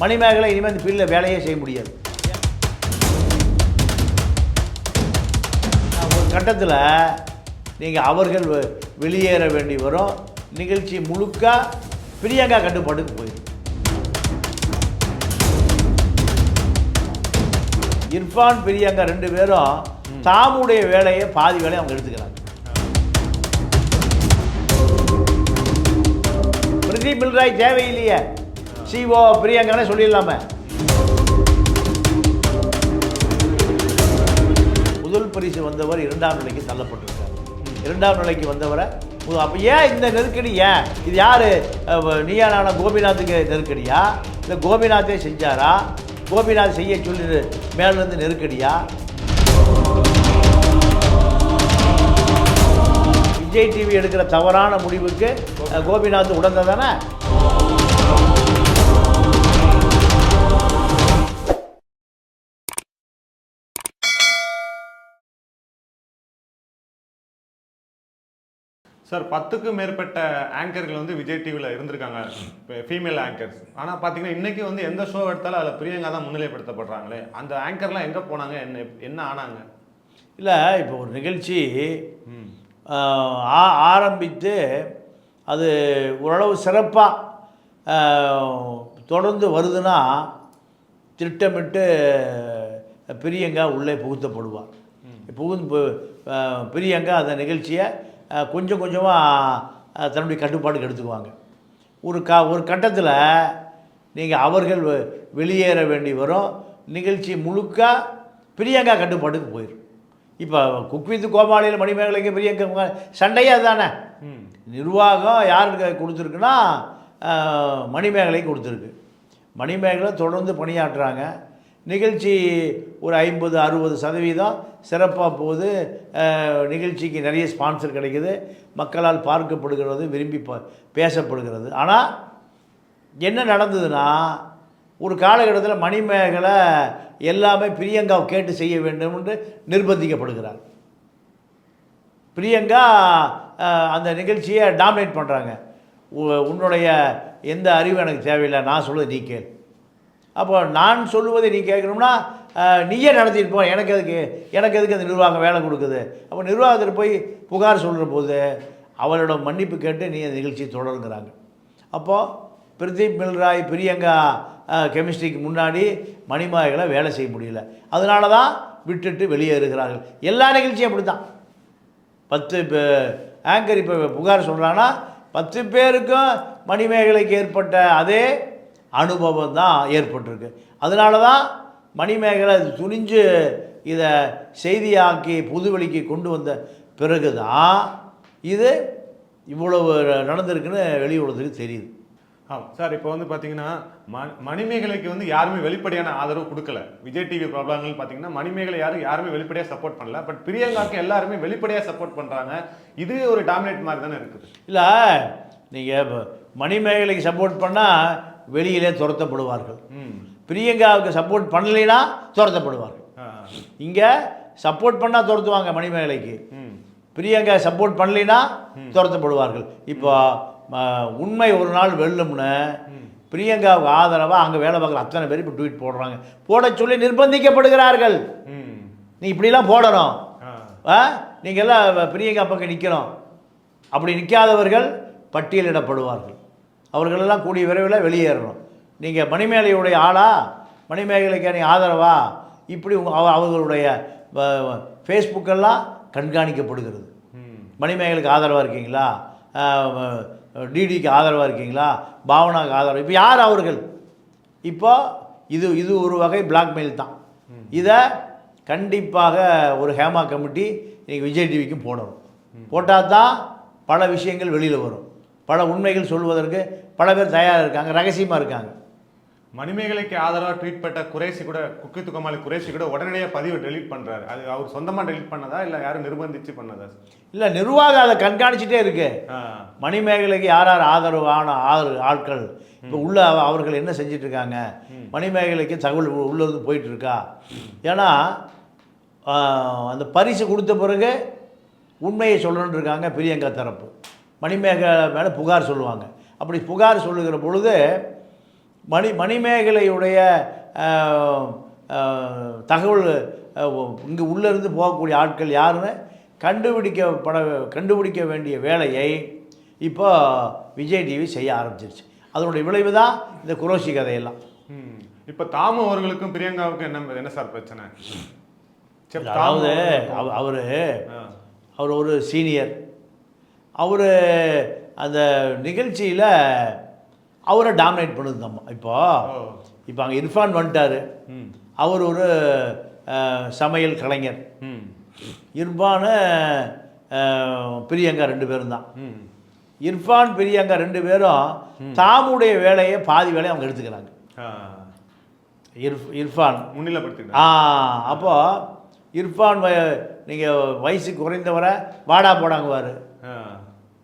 மணிமேகலை இனிமேல் இந்த ஃபீல்டில் வேலையே செய்ய முடியாது. ஒரு கட்டத்தில் நீங்கள் அவர்கள் வெளியேற வேண்டி வரும். நிகழ்ச்சி முழுக்க பிரியங்கா கட்டுப்பாட்டுக்கு போயிடும் இர்ஃபான் பிரியங்கா ரெண்டு பேரும் தாமுடைய வேலையை பாதி வேலையை அவங்க எடுத்துக்கிறாங்க. பிரதீப் பில்ராய் தேவையில்லையே. சிஓ பிரியங்கானே சொல்லிடலாமே. முதல் பரிசு வந்தவர் இரண்டாம் நிலைக்கு தள்ளப்பட்டிருக்கார். இரண்டாம் நிலைக்கு வந்தவரை அப்போ ஏன் இந்த நெருக்கடி ஏன்? இது யார்? நீயா நானா கோபிநாத்துக்கு நெருக்கடியா? இல்லை கோபிநாத்தே செஞ்சாரா? கோபிநாத் செய்ய சொல்லி மேலிருந்து நெருக்கடியா? விஜய் டிவி எடுக்கிற தவறான முடிவுக்கு கோபிநாத் உடந்த சார் பத்துக்கும் மேற்பட்ட ஆங்கர்கள் வந்து விஜய் டிவியில் இருந்திருக்காங்க. ஃபீமேல் ஆங்கர்ஸ் ஆனால் பார்த்தீங்கன்னா இன்னைக்கு வந்து எந்த ஷோ எடுத்தாலும் அதில் பிரியங்கா தான் முன்னிலைப்படுத்தப்படுறாங்களே. அந்த ஆங்கர்லாம் எங்கே போனாங்க? என்ன என்ன ஆனாங்க? இல்லை இப்போ ஒரு நிகழ்ச்சி ஆ- ஆரம்பித்து அது ஓரளவு சிறப்பாக தொடர்ந்து வருதுன்னா திட்டமிட்டு பிரியங்கா உள்ளே புகுத்தப்படுவார் புகுந்து பிரியங்கா அந்த நிகழ்ச்சியை கொஞ்சம் கொஞ்சமாக தன்னுடைய கட்டுப்பாட்டுக்கு எடுத்துக்குவாங்க. ஒரு கா ஒரு கட்டத்தில் நீங்கள் அவர்கள் வெளியேற வேண்டி வரும். நிகழ்ச்சி முழுக்க பிரியங்கா கட்டுப்பாட்டுக்கு போயிடும் இப்போ குக் வித் கோமாளியில் மணிமேகலைக்கு பிரியங்கா சண்டையே அதுதானே ம். நிர்வாகம் யாருக்கு கொடுத்துருக்குன்னா மணிமேகலை கொடுத்துருக்கு. மணிமேகலை தொடர்ந்து பணியாற்றுறாங்க. நிகழ்ச்சி ஒரு ஐம்பது அறுபது சதவீதம். சிறப்பாக போகுது. நிகழ்ச்சிக்கு நிறைய ஸ்பான்சர் கிடைக்குது. மக்களால் பார்க்கப்படுகிறது விரும்பி ப- பேசப்படுகிறது. ஆனால் என்ன நடந்ததுன்னா ஒரு காலகட்டத்தில் மணிமேகலை எல்லாமே பிரியங்காவை கேட்டு செய்ய வேண்டும் என்று நிர்பந்திக்கப்படுகிறார். பிரியங்கா அந்த நிகழ்ச்சியை டாமினேட் பண்ணுறாங்க உன்னுடைய எந்த அறிவு எனக்கு தேவையில்லை. நான் சொல்லுவது நீ கேள். அப்போ நான் சொல்லுவதை நீ கேட்கணும்னா நீயே நடத்திட்டு போ. எனக்கு எதுக்கு? எனக்கு எதுக்கு அந்த நிர்வாகம் வேலை கொடுக்குது? அப்போ நிர்வாகத்தில் போய் புகார் சொல்கிற போது அவளோட மன்னிப்பு கேட்டு நீ அந்த நிகழ்ச்சியை தொடருங்கிறாங்க. அப்போது பிரதீப் மில்ராய் பிரியங்கா கெமிஸ்ட்ரிக்கு முன்னாடி மணிமாய்களை வேலை செய்ய முடியல. அதனால தான் விட்டுட்டு வெளியேறுகிறார்கள் எல்லா நிகழ்ச்சியும் அப்படி தான் பத்து பே- ஆங்கர் இப்போ புகார் சொல்கிறாங்கன்னா பத்து பேருக்கும் மணிமேகலைக்கு ஏற்பட்ட அதே அனுபவம் தான் ஏற்பட்டிருக்கு. அதனால தான் மணிமேகலை துணிஞ்சு இதை செய்தியாக்கி புதுவெளிக்கு கொண்டு வந்த பிறகு தான் இது இவ்வளவு நடந்திருக்குன்னு வெளி உலகத்துக்கு தெரியுது. ஆ சார் இப்போ வந்து பார்த்தீங்கன்னா ம மணிமேகலைக்கு வந்து யாருமே வெளிப்படையான ஆதரவு கொடுக்கல. விஜய் டிவி பிரபலங்கள் பார்த்தீங்கன்னா மணிமேகலை யாரும் யாருமே வெளிப்படையாக சப்போர்ட் பண்ணல. பட் பிரியங்காக்கு எல்லாருமே வெளிப்படையாக சப்போர்ட் பண்ணுறாங்க இது ஒரு டாமினேட் மாதிரி தானே இருக்குது. இல்லை நீங்கள் மணிமேகலைக்கு சப்போர்ட் பண்ணால் வெளியிலே துரத்தப்படுவார்கள். பிரியங்காவுக்கு சப்போர்ட் பண்ணலைன்னா துரத்தப்படுவார்கள். இங்கே சப்போர்ட் பண்ணால் துரத்துவாங்க மணிமேகலைக்கு. பிரியங்கா சப்போர்ட் பண்ணலைன்னா துரத்தப்படுவார்கள். இப்போ உண்மை ஒரு நாள் வெல்லும்னு பிரியங்காவுக்கு ஆதரவாக அங்கே வேலை பார்க்குற அத்தனை பேர் இப்போ ட்வீட் போடுறாங்க. போட சொல்லி நிர்பந்திக்கப்படுகிறார்கள். நீ இப்படிலாம் போடணும். நீங்கள் எல்லாம் பிரியங்கா பக்கம் நிற்கணும் அப்படி நிற்காதவர்கள் பட்டியலிடப்படுவார்கள். அவர்களெல்லாம் கூடிய விரைவில் வெளியேறணும். நீங்கள் மணிமேகலையுடைய ஆளா? மணிமேகலைக்கு நீ ஆதரவா? இப்படி அவர்களுடைய ஃபேஸ்புக்கெல்லாம் கண்காணிக்கப்படுகிறது. மணிமேகலுக்கு ஆதரவாக இருக்கீங்களா? டிடிக்கு ஆதரவாக இருக்கீங்களா? பாவனாக்கு ஆதரவு இப்போ யார் அவர்கள்? இப்போ இது இது ஒரு வகை பிளாக்மெயில் தான். இதை கண்டிப்பாக ஒரு ஹேமா கமிட்டி இன்னைக்கு விஜய் டிவிக்கும் போடணும். போட்டால் தான் பல விஷயங்கள் வெளியில் வரும். பல உண்மைகள் சொல்வதற்கு பல பேர் தயாராக இருக்காங்க ரகசியமாக இருக்காங்க. மணிமேகலைக்கு ஆதரவாக ட்வீட் பண்ண குறைசி கூட குக்கி துக்கமாலி குறைசி கூட உடனடியாக பதிவை டெலீட் பண்ணுறாரு அது அவர் சொந்தமாக டெலீட் பண்ணதா இல்லை யாரும் நிர்பந்திச்சு பண்ணதா? இல்லை நிர்வாகம் அதை கண்காணிச்சிட்டே இருக்கு. மணிமேகலைக்கு யார் யார் ஆதரவான ஆதரவு ஆட்கள்? இப்போ உள்ள அவ- அவர்கள் என்ன செஞ்சிட்டு இருக்காங்க? மணிமேகலைக்கு தகவல் உ- உள்ள இருந்து போயிட்டு இருக்கா? ஏன்னா அந்த பரிசு கொடுத்த பிறகு உண்மையை சொல்லணும்னு இருக்காங்க பிரியங்கா தரப்பு. மணிமேகலை மேலே புகார் சொல்லுவாங்க அப்படி புகார் சொல்லுகிற பொழுது மணி மணிமேகலையுடைய தகவல் இங்கே உள்ளேருந்து போகக்கூடிய ஆட்கள் யாருன்னு கண்டுபிடிக்கப்பட கண்டுபிடிக்க வேண்டிய வேலையை இப்போ விஜய் டிவி செய்ய ஆரம்பிச்சிருச்சு அதனுடைய விளைவு தான் இந்த குரோஷி கதையெல்லாம். இப்ப தாமு அவர்களுக்கும் பிரியங்காவுக்கும் என்ன என்ன சார் பிரச்சனை அதாவது. அவர். அவர் ஒரு சீனியர் அவர் அந்த நிகழ்ச்சியில் அவரை டாமினேட் பண்ணுது நம்ம இப்போ. இப்போ அங்கே இர்ஃபான் வந்துட்டார் ம். அவர் ஒரு சமையல் கலைஞர் ம். இர்ஃபானு பிரியங்கா ரெண்டு பேரும் தான் ம். இர்ஃபான் பிரியங்கா ரெண்டு பேரும் தாமுடைய வேலையை பாதி வேலையை அவங்க எடுத்துக்கிறாங்க. இர்ஃப் இர்ஃபான் முன்னிலைப்படுத்திட்டாங்க ஆ அப்போ இர்ஃபான் நீங்கள் வயசு குறைந்தவரை வாடா போடாங்குவார்.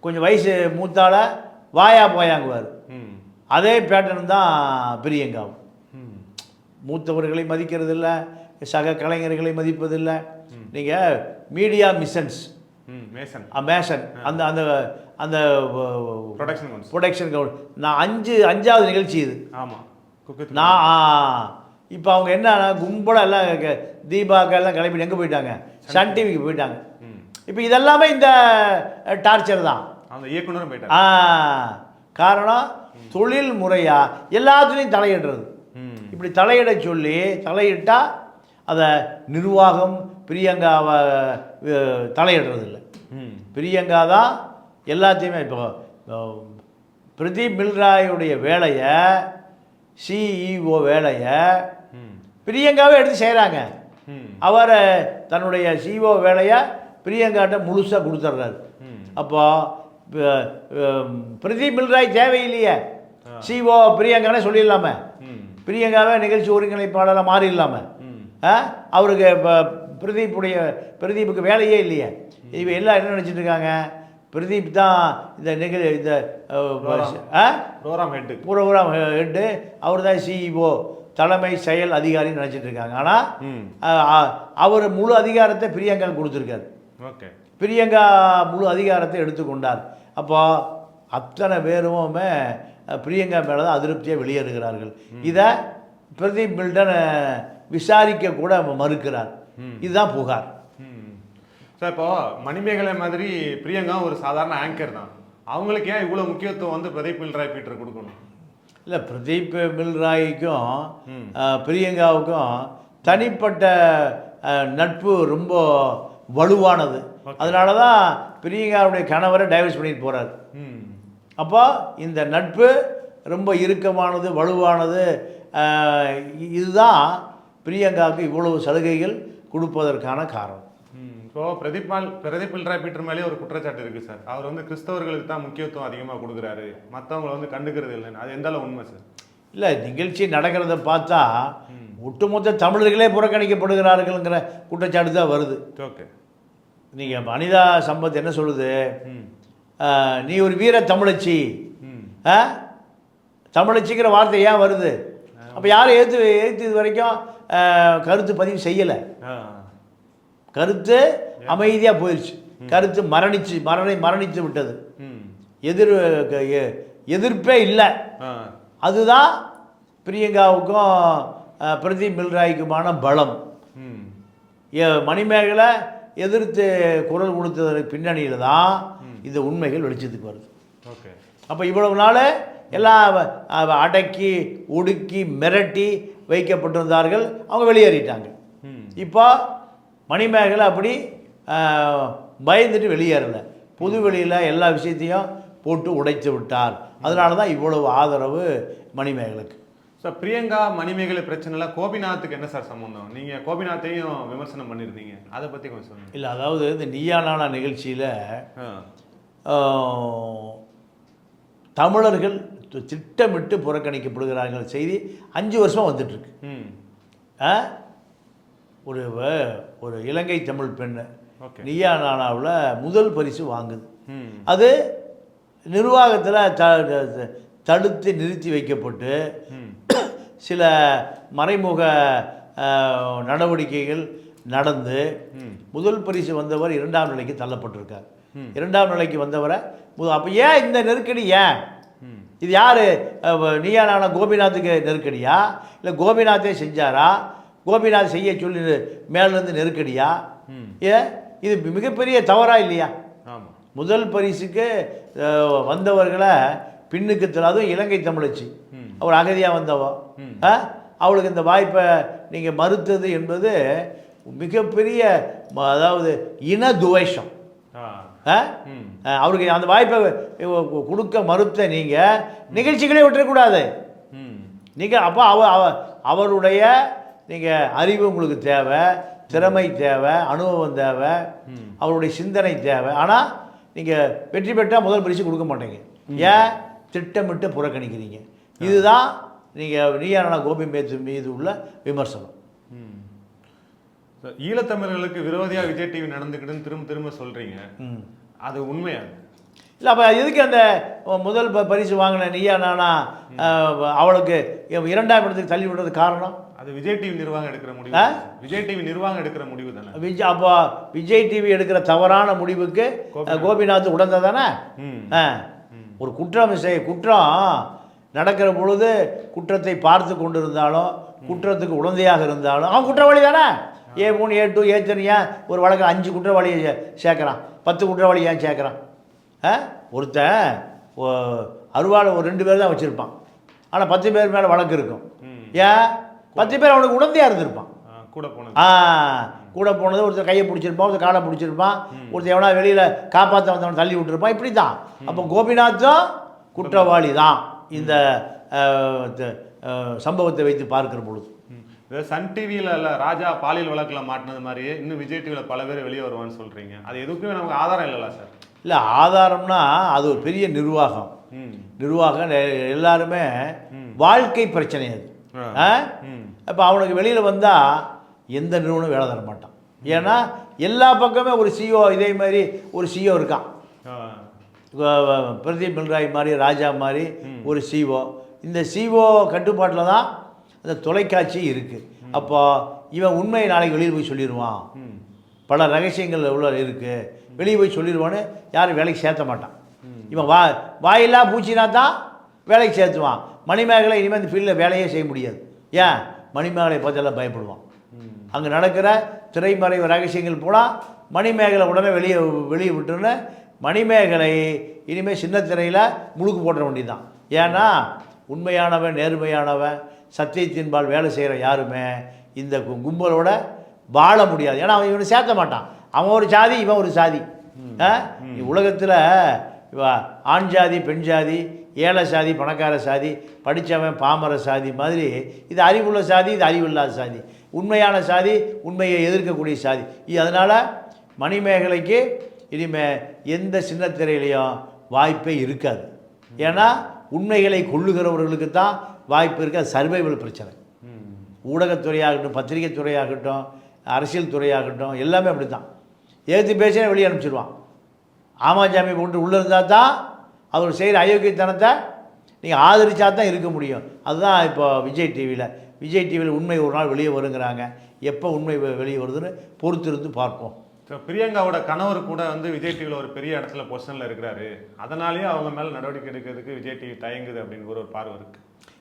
கொஞ்சம் வயசு மூத்தால வாயா போயாங்குவார். ம். அதே பேட்டர்ன் தான் பிரியங்காவும். ம். மூத்தவர்களை மதிக்கிறது இல்லை சக கலைஞர்களை மதிப்பதில்லை. நீங்கள் மீடியா மிஷன்ஸ் ம். மேசன் மேஷன் அந்த அந்த அந்த ப்ரொடக்ஷன் ப்ரொடக்ஷன் கவுன் நான் அஞ்சு அஞ்சாவது நிகழ்ச்சி இது. ஆமா. குக்கு நான் இப்போ அவங்க என்ன கும்பலாக எல்லாம் க- தீபாக்கா எல்லாம் கிளம்பி எங்கே போயிட்டாங்க? சன் டிவிக்கு போயிட்டாங்க. ம். இப்போ இதெல்லாமே இந்த டார்ச்சர் தான் அந்த இயக்குனரும் போயிட்டாங்க ஆ காரணம் தொழில் முறையா எல்லாத்துலேயும் தலையிடுறது. இப்படி தலையிட சொல்லி தலையிட்டா அதை நிர்வாகம் பிரியங்காவை தலையிடுறது இல்லை ம். பிரியங்கா தான் எல்லாத்தையுமே இப்போ பிரதீப் மில்ராயுடைய வேலையை சிஇஓ வேலையை ம். பிரியங்காவே எடுத்து செய்கிறாங்க. அவர் தன்னுடைய சிஓ வேலையை பிரியங்காட்ட முழுசாக கொடுத்துட்றாரு. அப்போ பிரதீப் மில்ராய் தேவையில்லையே. சிஓ பிரியங்கானே சொல்லிடலாமே. பிரியங்காவே நிகழ்ச்சி ஒருங்கிணைப்பாளராக மாறிடலாமே. அவருக்கு இப்போ பிரதீப்புடைய பிரதீப்புக்கு வேலையே இல்லையே. இவ எல்லாம் என்ன நினச்சிட்டு இருக்காங்க? பிரதீப் தான் இந்த நிகழ் இந்த ப்ரோக்ராம் ஹெட்டு. Programme head. அவர் தான் சிஇஓ தலைமை செயல் அதிகாரின்னு நினச்சிட்டு இருக்காங்க. ஆனால். அவர் முழு அதிகாரத்தை பிரியங்கா கொடுத்துருக்காரு. ஓகே. பிரியங்கா முழு அதிகாரத்தை எடுத்துக்கொண்டார் அப்போ அத்தனை பேருமே பிரியங்கா மேலே தான் அதிருப்தியாக வெளியேறுகிறார்கள் இதை பிரதீப் மில்டன் விசாரிக்க கூட மறுக்கிறார். இதுதான் புகார். சார் இப்போ மணிமேகலை மாதிரி பிரியங்கா ஒரு சாதாரண ஆங்கர் தான். அவங்களுக்கு ஏன் இவ்வளோ முக்கியத்துவம் வந்து பிரதீப் பில்ராய் பீட்டர் கொடுக்கணும்? இல்லை பிரதீப் மில்ராய்க்கும் பிரியங்காவுக்கும் தனிப்பட்ட நட்பு ரொம்ப வலுவானது. அதனால தான் பிரியங்காவுடைய கணவரை டைவர்ஸ் பண்ணிட்டு போகிறார் அப்போ இந்த நட்பு ரொம்ப இறுக்கமானது வலுவானது இதுதான் பிரியங்காவுக்கு இவ்வளவு சலுகைகள் கொடுப்பதற்கான காரணம். இப்போ பிரதீப் மால் பிரதீப் பீட்டர் மேலே ஒரு குற்றச்சாட்டு இருக்கு சார். அவர் வந்து கிறிஸ்தவர்களுக்கு தான் முக்கியத்துவம் அதிகமாக கொடுக்குறாரு. மற்றவங்களை வந்து கண்டுக்கிறது இல்லைன்னு. அது எந்த அளவு உண்மை சார்? இல்லை நிகழ்ச்சி நடக்கிறத பார்த்தா ஒட்டுமொத்த தமிழர்களே புறக்கணிக்கப்படுகிறார்கள்ங்கிற குற்றச்சாட்டு தான் வருது. ஓகே. நீங்கள் அனிதா சம்பத் என்ன சொல்லுது? நீ ஒரு வீர தமிழச்சி? தமிழச்சிங்கிற வார்த்தை ஏன் வருது? அப்போ யாரும் ஏற்று ஏற்று இது வரைக்கும் கருத்து பதிவு செய்யலை. கருத்து அமைதியாக போயிடுச்சு கருத்து மரணிச்சு மரணை மரணித்து விட்டது. ம். எதிர் எதிர்ப்பே இல்லை. அதுதான் பிரியங்காவுக்கும் பிரதீப் மில்ராய்க்குமான பலம். மணிமேகலை எதிர்த்து குரல் கொடுத்ததற்கு பின்னணியில் தான் இந்த உண்மைகள் வெளிச்சத்துக்கு வருது. ஓகே. அப்போ இவ்வளவு நாள் எல்லாம் அடக்கி ஒடுக்கி மிரட்டி வைக்கப்பட்டிருந்தார்கள். அவங்க வெளியேறிட்டாங்க. இப்போ மணிமேகலை அப்படி பயந்துட்டு வெளியேறலை. பொது வெளியில் எல்லா விஷயத்தையும் போட்டு உடைத்து விட்டார். அதனால தான் இவ்வளவு ஆதரவு மணிமேகலுக்கு. சார் பிரியங்கா மணிமேகலை பிரச்சனைல கோபிநாத்துக்கு என்ன சார் சம்பந்தம்? நீங்க கோபிநாத்தையும் விமர்சனம் பண்ணியிருந்தீங்க அதை பத்தி கொஞ்சம் சொல்லுங்க. இல்லை அதாவது இந்த நீயா நானா நிகழ்ச்சியில். தமிழர்கள் திட்டமிட்டு புறக்கணிக்கப்படுகிறார்கள் செய்தி அஞ்சு வருஷமாக வந்துட்டுருக்கு? ஒரு ஒரு இலங்கை தமிழ் பெண்ணு ஓகே. நீயா நானாவில் முதல் பரிசு வாங்குது. அது நிர்வாகத்தில் த தடுத்து நிறுத்தி வைக்கப்பட்டு சில மறைமுக நடவடிக்கைகள் நடந்து முதல் பரிசு வந்தவர் இரண்டாம் நிலைக்கு தள்ளப்பட்டிருக்கார். இரண்டாம் நிலைக்கு வந்தவரை அப்போ ஏன் இந்த நெருக்கடி ஏன்? இது யார்? நீயா நானா கோபிநாத்துக்கு நெருக்கடியா? இல்லை கோபிநாத்தே செஞ்சாரா? கோபிநாத் செய்ய சொல்லி மேலேருந்து நெருக்கடியா. ஏ இது மிகப்பெரிய தவறா இல்லையா? முதல் பரிசுக்கு வந்தவர்களை பின்னுக்கு அதுவும் இலங்கை தமிழச்சி. அவர் அகதியாக வந்தவ? அவளுக்கு இந்த வாய்ப்பை நீங்கள் மறுத்தது என்பது மிகப்பெரிய அதாவது இன துவேஷம். அவருக்கு அந்த வாய்ப்பை கொடுக்க மறுத்த நீங்கள் நிகழ்ச்சிகளே விட்டுறக்கூடாது. நீங்கள் அப்போ அவ- அவருடைய நீங்கள் அறிவு உங்களுக்கு தேவை திறமை தேவை அனுபவம் தேவை அவருடைய சிந்தனை தேவை. ஆனால் நீங்கள் வெற்றி பெற்றால் முதல் பரிசு கொடுக்க மாட்டீங்க. ஏன்? திட்டமிட்டு புறக்கணிக்கிறீங்க. இதுதான் நீங்கள் நீயான கோபி மேத்து மீது உள்ள விமர்சனம். ஈழத்தமிழர்களுக்கு விரோதியா விஜய் டிவி நடந்துக்கிட்டுன்னு திரும்ப திரும்ப சொல்றீங்க. ம். அது உண்மையா? இல்லை அப்போ எதுக்கு அந்த முதல் பரிசு வாங்கின நீயா நானா அவளுக்கு இரண்டாம் இடத்துக்கு தள்ளி விடுறது காரணம்? அது விஜய் டிவி நிர்வாகம் எடுக்கிற முடிவு? விஜய் டிவி நிர்வாகம் எடுக்கிற முடிவு தானே? விஜய் அப்போ விஜய் டிவி எடுக்கிற தவறான முடிவுக்கு கோபிநாத். உடந்த தானே. ஒரு குற்றம் செய் குற்றம். நடக்கிற பொழுது குற்றத்தை பார்த்து கொண்டிருந்தாலும் குற்றத்துக்கு உடந்தையாக இருந்தாலும் அவன் குற்றவாளி தானே? ஏ மூணு ஏ டூ ஏ த்ரீ ஏன்? ஒரு வழக்கில் அஞ்சு குற்றவாளியை சேர்க்குறான். பத்து குற்றவாளி ஏன் சேர்க்குறான்? ஆ? ஒருத்தன் அருவாள் ஒரு ரெண்டு பேர் தான் வச்சுருப்பான். ஆனால் பத்து பேர் மேலே வழக்கு இருக்கும். ஏன்? பத்து பேர் அவனுக்கு உடந்தையாக இருந்திருப்பான். கூட போனது. ஆ கூட போனது ஒருத்தர் கையை பிடிச்சிருப்பான் ஒருத்தர் காலை பிடிச்சிருப்பான் ஒருத்தர் எவனா வெளியில் காப்பாற்ற வந்தவன் தள்ளி விட்டுருப்பான் இப்படி தான் அப்போ கோபிநாத்தும் குற்றவாளி தான். இந்த சம்பவத்தை வைத்து பார்க்கிற பொழுது. சன் டிவியில இல்ல ராஜா பாலியல் வழக்குல மாட்டினது மாதிரியே இன்னும் விஜய் டிவில பல பேர் வெளியே வருவான்னு சொல்றீங்க. அது எதுக்குமே நமக்கு ஆதாரம் இல்லைல்ல சார். இல்லை ஆதாரம்னா அது ஒரு பெரிய நிர்வாகம். நிர்வாகம் எல்லாருமே வாழ்க்கை பிரச்சனை அது. அப்போ அவனுக்கு வெளியில் வந்தால் எந்த நிறுவனம் வேலை தர மாட்டான். ஏன்னா எல்லா பக்கமே ஒரு சிஓ இதே மாதிரி ஒரு சிஓ இருக்கான் ஆ. வ- வ- பிரதீப் பில்ராய் மாதிரி ராஜா மாதிரி ஒரு சிஓ இந்த சிஓ கட்டுப்பாட்டில் தான் அந்த தொலைக்காட்சி இருக்குது அப்போ இவன் உண்மையை நாளைக்கு வெளியில் போய் சொல்லிடுவான் பல ரகசியங்கள் உள்ள இருக்குது வெளியே போய் சொல்லிடுவான்னு யாரும் வேலைக்கு சேர்த்த மாட்டான். இவன் வா வாயில்லா பூச்சினா தான் வேலைக்கு சேர்த்துவான். மணிமேகலை இனிமேல் இந்த ஃபீல்டில் வேலையே செய்ய முடியாது. ஏன்? மணிமேகலை பார்த்தெல்லாம் பயப்படுவான். அங்கே நடக்கிற திரைமறைவு ரகசியங்கள் போனால் மணிமேகலை உடனே வெளியே வெளியே விட்டுருன்னு மணிமேகலை இனிமேல் சின்ன திரையில் முழுக்கு போட்டுற வேண்டியதுதான். ஏன்னா உண்மையானவன் நேர்மையானவன் சத்தியத்தின்பால் வேலை செய்கிற யாருமே இந்த கும்பலோட வாழ முடியாது. ஏன்னா அவன் இவனை சேர்த்த மாட்டான். அவன் ஒரு சாதி இவன் ஒரு சாதி. உலகத்தில் இவ ஆண் ஜாதி பெண் ஜாதி ஏழை சாதி பணக்கார சாதி படித்தவன் பாமர சாதி மாதிரி இது அறிவுள்ள சாதி இது அறிவில்லாத சாதி. உண்மையான சாதி உண்மையை எதிர்க்கக்கூடிய சாதி. அதனால் மணிமேகலைக்கு இனிமேல் எந்த சின்ன திரையிலையும் வாய்ப்பே இருக்காது. ஏன்னா உண்மைகளை கொள்ளுகிறவர்களுக்கு தான் வாய்ப்பு இருக்க. சர்வைவல் பிரச்சனை. ஊடகத்துறையாகட்டும் பத்திரிகை துறையாகட்டும் அரசியல் துறையாகட்டும் எல்லாமே அப்படி தான் ஏற்று பேசினா வெளியே அனுப்பிச்சிடுவான் ஆமாஜாமி போட்டு உள்ளே இருந்தால் தான் அவர் செய்கிற அயோக்கியத்தனத்தை நீங்கள் ஆதரிச்சா தான் இருக்க முடியும். அதுதான் இப்போ விஜய் டிவியில் விஜய் டிவியில் உண்மை ஒரு நாள் வெளியே வருங்கிறாங்க. எப்போ உண்மை வெளியே வருதுன்னு பொறுத்திருந்து பார்ப்போம். ஸோ பிரியங்காவோட கணவர் கூட வந்து விஜய் டிவியில் ஒரு பெரிய இடத்துல பொசிஷனில் இருக்கிறாரு. அதனாலேயே அவங்க மேலே நடவடிக்கை எடுக்கிறதுக்கு விஜய் டிவி தயங்குது அப்படின்னு ஒரு பார்வை இருக்கு.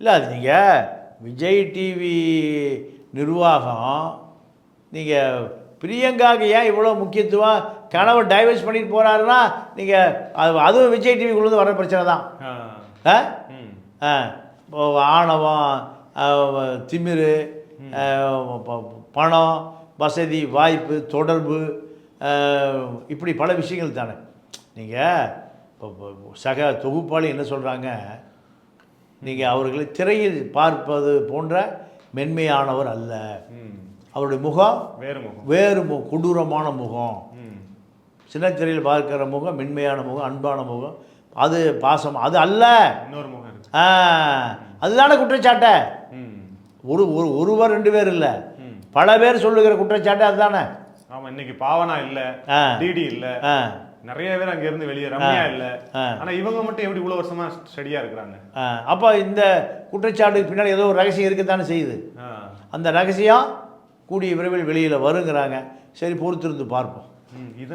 இல்லை அது நீங்கள் விஜய் டிவி நிர்வாகம் நீங்கள் பிரியங்காவுக்கு ஏன் இவ்வளோ முக்கியத்துவம்? கணவர் டைவர்ஸ் பண்ணிட்டு போகிறாருன்னா நீங்கள் அது அதுவும் விஜய் டிவிக்குள்ளேருந்து வர பிரச்சனை தான். ஆ. ஆணவம் திமிரு பணம் வசதி வாய்ப்பு தொடர்பு இப்படி பல விஷயங்கள் தானே. நீங்கள் இப்போ சக தொகுப்பாளி என்ன சொல்கிறாங்க நீங்கள் அவர்களை திரையில் பார்ப்பது போன்ற மென்மையானவர் அல்ல. அவருடைய முகம் வேறு முகம். வேறு மு கொடூரமான முகம். சின்ன திரையில் பார்க்குற முகம் மென்மையான முகம் அன்பான முகம் அது பாசம் அது அல்ல. இன்னொரு முகம் ஆ, அதுதானே குற்றச்சாட்டை. ஒரு ஒரு ஒருவர் ரெண்டு பேர் இல்லை. பல பேர் சொல்லுகிற குற்றச்சாட்டு அதுதானே. ஆமா இன்னைக்கு பாவனா இல்ல. டிடி இல்ல நிறைய பேர் அங்க இருந்து வெளியே ரம்யா இல்ல. ஆனா இவங்க மட்டும் எப்படி இவ்வளவு வருஷமா ஸ்டடியா இருக்கிறாங்க? அப்போ இந்த குற்றச்சாட்டுக்கு பின்னாடி ஏதோ ஒரு ரகசியம் இருக்கத்தானே செய்யுது. அந்த ரகசியம் கூடிய விரைவில் வெளியில் வருங்கிறாங்க. சரி பொறுத்திருந்து பார்ப்போம். இது